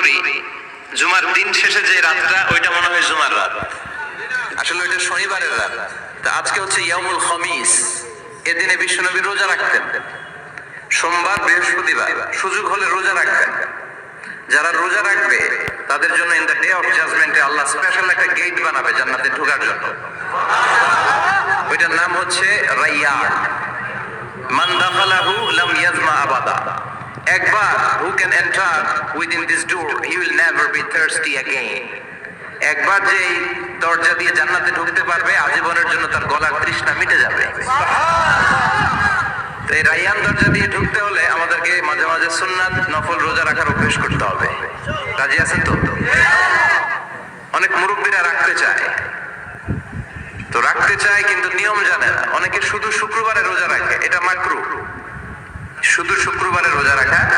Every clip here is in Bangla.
করি জুমার দিন শেষে যে রাতটা, ওইটা মনে হয় জুমার রাত। আসলে ওইটা শনিবারের রাত। তা আজকে হচ্ছে ইয়ামুল খমিস। এদিনে বিশ্বনবী রোজা রাখতেন। সোমবার বৃহস্পতিবার। সুযোগ হলে রোজা রাখতেন। যারা রোজা রাখবে, তাদের জন্য ইন দ্য ডে অফ জাজমেন্টে আল্লাহ স্পেশাল একটা গেট বানাবে জান্নাতে ঢোকার জন্য। ওইটার নাম হচ্ছে রাইয়ান। মান দাখালাহু লাম একবার who can enter within this door he will never be thirsty again একবার যে দরজা দিয়ে জান্নাতে ঢুকতে পারবে, আজীবনের জন্য তার গলার তৃষ্ণা মিটে যাবে। এই রাইয়ান দরজা দিয়ে ঢুকতে হলে আমাদেরকে মাঝে মাঝে সুন্নাত নফল রোজা রাখার অভ্যেস করতে হবে। রাজি আছেন তো? অনেক মুরব্বীরা রাখতে চায়। তো রাখতে চায় কিন্তু নিয়ম জানে না। অনেকে শুধু শুক্রবারে রোজা রাখে, এটা মাকরু। শুধু শুক্রবারে রোজা রাখা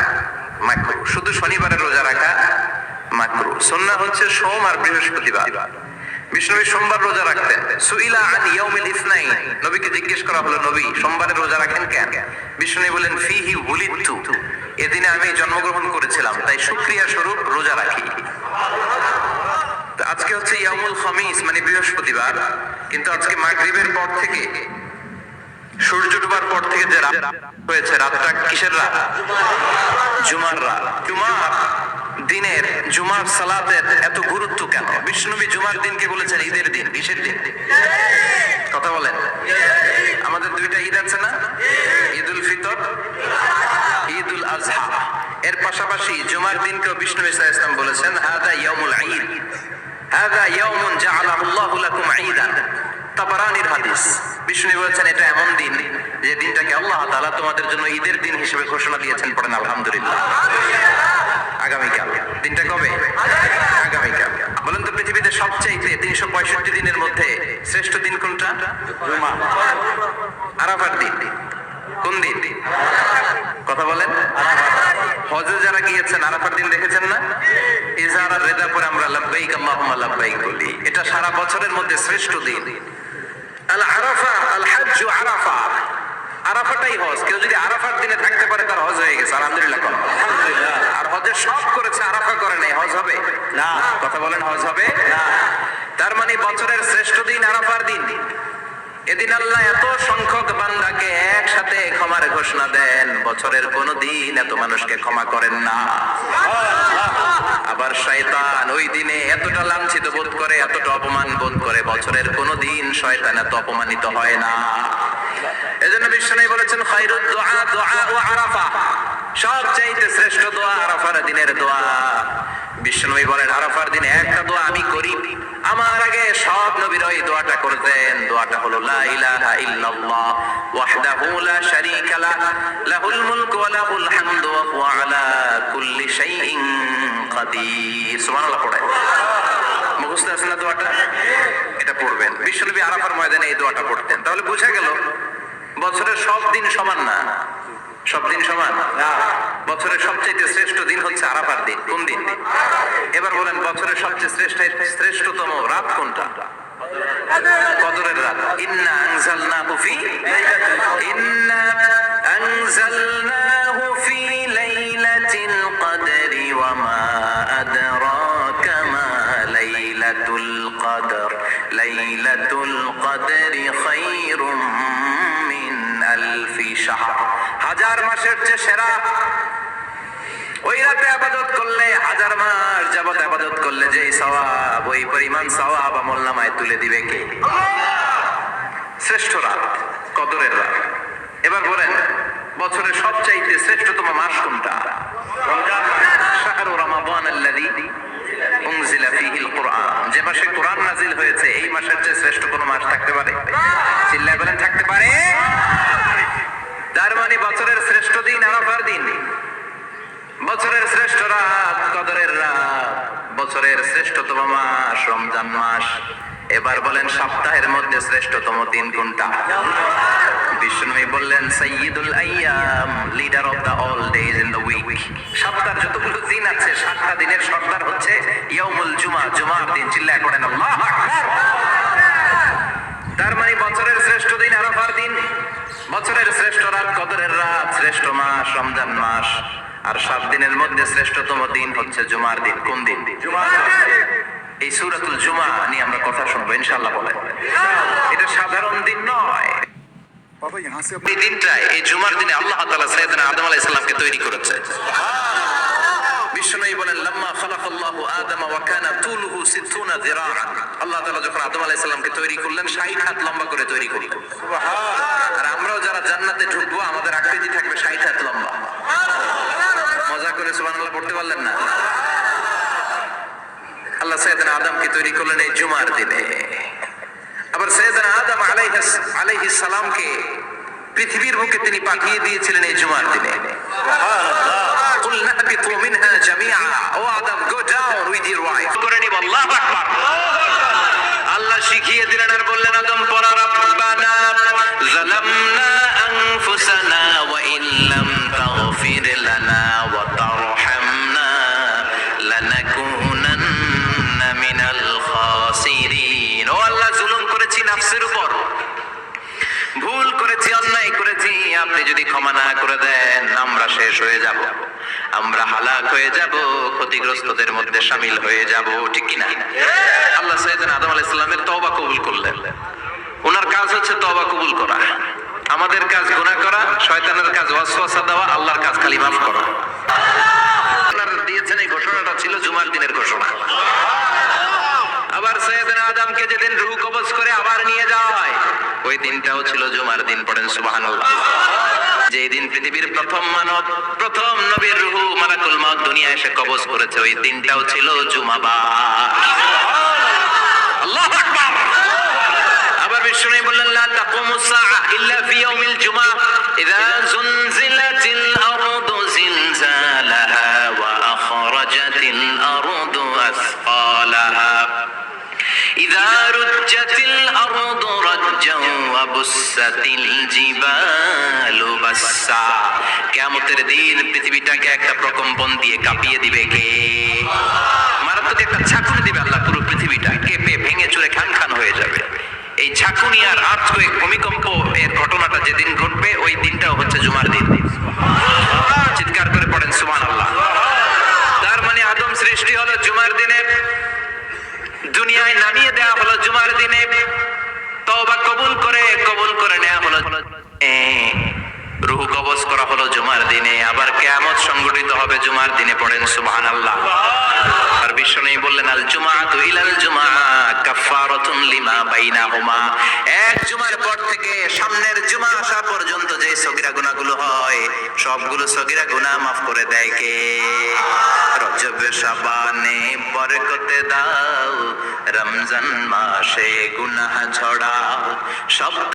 মাকরু। শুধু শনিবারে রোজা রাখা মাকরু। সুন্নাহ হচ্ছে সোম আর বৃহস্পতিবার। সোমবার রোজা রাখতেন। সুইলা ইয়াউমিল নবীকে জিজ্ঞেস করা হলো, নবী, সোমবারে রোজা রাখেন কেন? বিষ্ণু বলেন ফিহি এদিনে আমি জন্মগ্রহণ করেছিলাম, তাই শুকরিয়া স্বরূপ রোজা রাখি। আজকে হচ্ছে ইয়ামুল খমিস মানে বৃহস্পতিবার। কিন্তু আজকে মাগরিবের পর থেকে সূর্য ডুবার পর থেকে যে রাত হয়েছে, রাতটা কিসের রাত? জুমার রাত। জুমার দিনের, জুমার সালাতের এত গুরুত্ব কেন? বিষ্ণুবী জুমার দিনকে বলেছেন? ঈদের দিন, কিসের দিন? কথা বলেন। আমাদের দুইটা ঈদ আছে না? ঈদ উল ফিতর ঈদ উল আজহা। এর পাশাপাশি জুমার দিনকেও বিষ্ণু ইসা ইসলাম বলেছেন হাদা ইয়ামুল ঈদ। হাদা ইয়াউমুন জাআলাহু আল্লাহু লাকুম ঈদান। তাবারানির হাদিস। বিষ্ণু বলেছেন, এটা এমন দিন যে দিনটাকে আল্লাহ তাআলা তোমাদের জন্য ঈদের দিন হিসেবে ঘোষণা দিয়েছেন পড়েন, আলহামদুলিল্লাহ। আগামীকাল। দিনটা কবে? আগামীকাল। বলেন তো পৃথিবীতে সবচাইতে তিনশো পঁয়ষট্টি দিনের মধ্যে শ্রেষ্ঠ দিন কোনটা? আরাফার দিন। কোন দিন? কথা বলেন। হজে যারা গিয়েছেন, আরাফার দিন দেখেছেন না? ইজারা রেদা পরে আমরা লাব্বাইক, আল্লাহুম্মা লাব্বাইক বলি। এটা সারা বছরের মধ্যে শ্রেষ্ঠ দিন। আল আরাফা আল হাজ্জ আরাফা। আরাফাটাই হজ। কেউ যদি আরাফার দিনে থাকতে পারে তার হজ হয়ে গেছে। আলহামদুলিল্লাহ আর হজের সব করেছে আরাফা করে নাই। হজ হবে? না। কথা বলেন হজ হবে? না। তার মানে বছরের শ্রেষ্ঠ দিন আরাফার দিন। এদিন আল্লাহ এত সংখ্যক বান্দাকে একসাথে ক্ষমার ঘোষণা দেন। বছরের কোন দিন এত মানুষকে ক্ষমা করেন না। শয়তান। ওই দিনে এতটা লাঞ্ছিত বোধ করে, এতটা অপমান বোধ করে, বছরের কোন দিন শয়তান এত অপমানিত হয় না। এজন্য বিশ্বনবী বলেছেন, খায়রুদ দুআ দুআ ও আরাফা সবচাইতে শ্রেষ্ঠ দোয়া আরাফার দিনের দোয়া। বিশ্বনবী বলেন, আরাফার দিনে একটা দোয়া আমি করি। আমার আগে সব নবীর ওই দোয়াটা করতেন। দোয়াটা হলো, লা ইলাহা ইল্লাল্লাহ ওয়াহদাহু লা শারীকা লাহ লাহুল মুলকু ওয়া লাহুল হামদু ওয়া হুয়া আলা কুল্লি শাইইন কাদির সুবহানাল্লাহ পড়ে। মুখস্থ আছে না দোয়াটা? এটা পড়বেন। বিশ্বনবী আরাফার ময়দানে এই দোয়াটা পড়তেন। তাহলে বোঝা গেল, বছরের সব দিন সমান না? সব দিন সমান? বছরের সবচেয়ে শ্রেষ্ঠ দিন হচ্ছে আরাফার দিন। কোন দিন? এবার বলেন, বছরের সবচেয়ে শ্রেষ্ঠ, শ্রেষ্ঠতম রাত কোনটা? কদরের রাত। ইন্না আনজালনাহু ফি ইন্না আনজালনাহু ফি ওয়া মা আদরাকা মা লাইলাতুল কদর লাইলাতুল কদরি খায়রুম মিন আলফি শাহর হাজার মাসের চেয়ে সেরা। ওই রাতে আবাদত করলে, হাজার মাস যাবত আবাদত করলে সওয়াব, ওই পরিমাণ সওয়াব আমল নামায় তুলে দিবে কে? শ্রেষ্ঠ রাত, কদরের রাত। এবার বলেন, বছরের সবচাইতে শ্রেষ্ঠতম মাস কোনটা? শাহরু রমাদান আল্লাযী যে মাসে কোরআন নাজিল হয়েছে, এই মাসের চেয়ে শ্রেষ্ঠ কোনো মাস থাকতে পারে? চিল্লায় বলেন, থাকতে পারে। তার মানে বছরের শ্রেষ্ঠ দিন আরাফার দিন। বছরের শ্রেষ্ঠ রাত, কদরের রাত। বছরের শ্রেষ্ঠতম মাস রমজান মাস। এবার বলেন সপ্তাহের মধ্যে শ্রেষ্ঠতম দিন কোনটা? বিষ্ণুই বললেন, সাইয়্যিদুল আইয়াম leader of the all days in the week সপ্তাহের যতগুলো দিন আছে, সাতটা দিনের সর্দার হচ্ছে ইয়াউমুল জুমা, জুমার দিন। চিল্লায় পড়েন আল্লাহু আকবার। তার মানে বছরের শ্রেষ্ঠ দিন আরাফার দিন। বছরের শ্রেষ্ঠ রাত কদরের রাত, শ্রেষ্ঠ মাস রমজান মাস। আর সাত দিনের মধ্যে শ্রেষ্ঠতম দিন হচ্ছে জুমার দিন। কোন দিন। এই সুরাতুল জুমা নিয়ে আমরা কথা শুনব ইনশাল্লাহ বলে। এটা সাধারণ দিন নয়। এই দিনটায়, এই জুমার দিনে আল্লাহ তালা আদম আলাহ ইসলামকে তৈরি করেছে। বিষ্ণু বলেন আদম আল্লাহ যখন আদম আলাইহিস তৈরি করলেন 60 হাত লম্বা করে তৈরি করি আর আমরাও যারা জান্নাতে ঢুকবো, আমাদের আকৃতি থাকবে 60 হাত লম্বা। মজা করে সুবহানাল্লাহ পড়তে পারলেন না? আল্লাহ সাইয়েদনা আদমকে তৈরি করলেন এই জুমার দিনে আবার সৈয়দনা আদম আলাইহিস আলাইহিস সালামকে পৃথিবীর বুকে তিনি পাঠিয়ে দিয়েছিলেন এই জুমার দিনে قلنا اهبطوا منها جميعا ও Adam go down with your wife করে নিব আল্লাহু আকবার আল্লাহ শিখিয়ে দিলেন আর বললেন আদম পড়া নাফসের উপর। ভুল করেছি, অন্যায় করেছি, আপনি যদি ক্ষমা না করে দেন, আমরা শেষ হয়ে যাব। আমরা হালাক হয়ে যাব, ক্ষতিগ্রস্তদের মধ্যে সামিল হয়ে যাব, ঠিক কিনা? আল্লাহ সাইয়েদিন আদম আলাইহিস সালামের তওবা কবুল করলেন। ওনার কাজ হচ্ছে তওবা কবুল করা। আমাদের কাজ গুনাহ করা, শয়তানের কাজ ওয়াসওয়াসা দেওয়া, আল্লাহর কাজ খালি মাফ করা। দিয়েছেন এই ঘোষণাটা ছিল জুমার দিনের ঘোষণা। আবার সৈয়দনা আদমকে যেদিন রুহ কবজ করে আবার নিয়ে যায়। ওই দিনটাও ছিল জুমার দিন, পড়েন সুবহানাল্লাহ। যে দিন পৃথিবীর প্রথম মানব, প্রথম নবীর রুহ মালাকুল মউত দুনিয়া এসে করেছে, ওই দিনটাও ছিল আকবার! আবার বললেন, লা তাকুমু সাআ ইল্লা ফি ইয়াউমিল জুমআ ইযা জুনজিলাতিল আরদু ওয়াবুসাতিল দিন ঘটনাটা যেদিন ঘটবে, ওই দিনটাও হচ্ছে জুমার দিন। চিৎকার করে পড়েন সুমান আল্লাহ তার মানে আদম সৃষ্টি হলো জুমার দিনে। দুনিয়ায় নামিয়ে দেওয়া হলো জুমার দিনে। তওবা কবুল কবজ করা হলো জুমার দিনে, আবার কিয়ামত সংগঠিত হবে জুমার দিনে পড়েন, সুবহানাল্লাহ। আর বিশ্বনবী বললেন, আল জুমাআতু ইলাল জুমআ কাফফারাতুন লিমা এক জুমার পর থেকে সামনের জুমা আসা পর্যন্ত যে সগীরা হয়, সবগুলো সগীরা গুনাহ মাফ করে দেয় কে? রজব শাবানে বরকতে দাও, রমজান মাসে গুনাহ ছড়াও, সব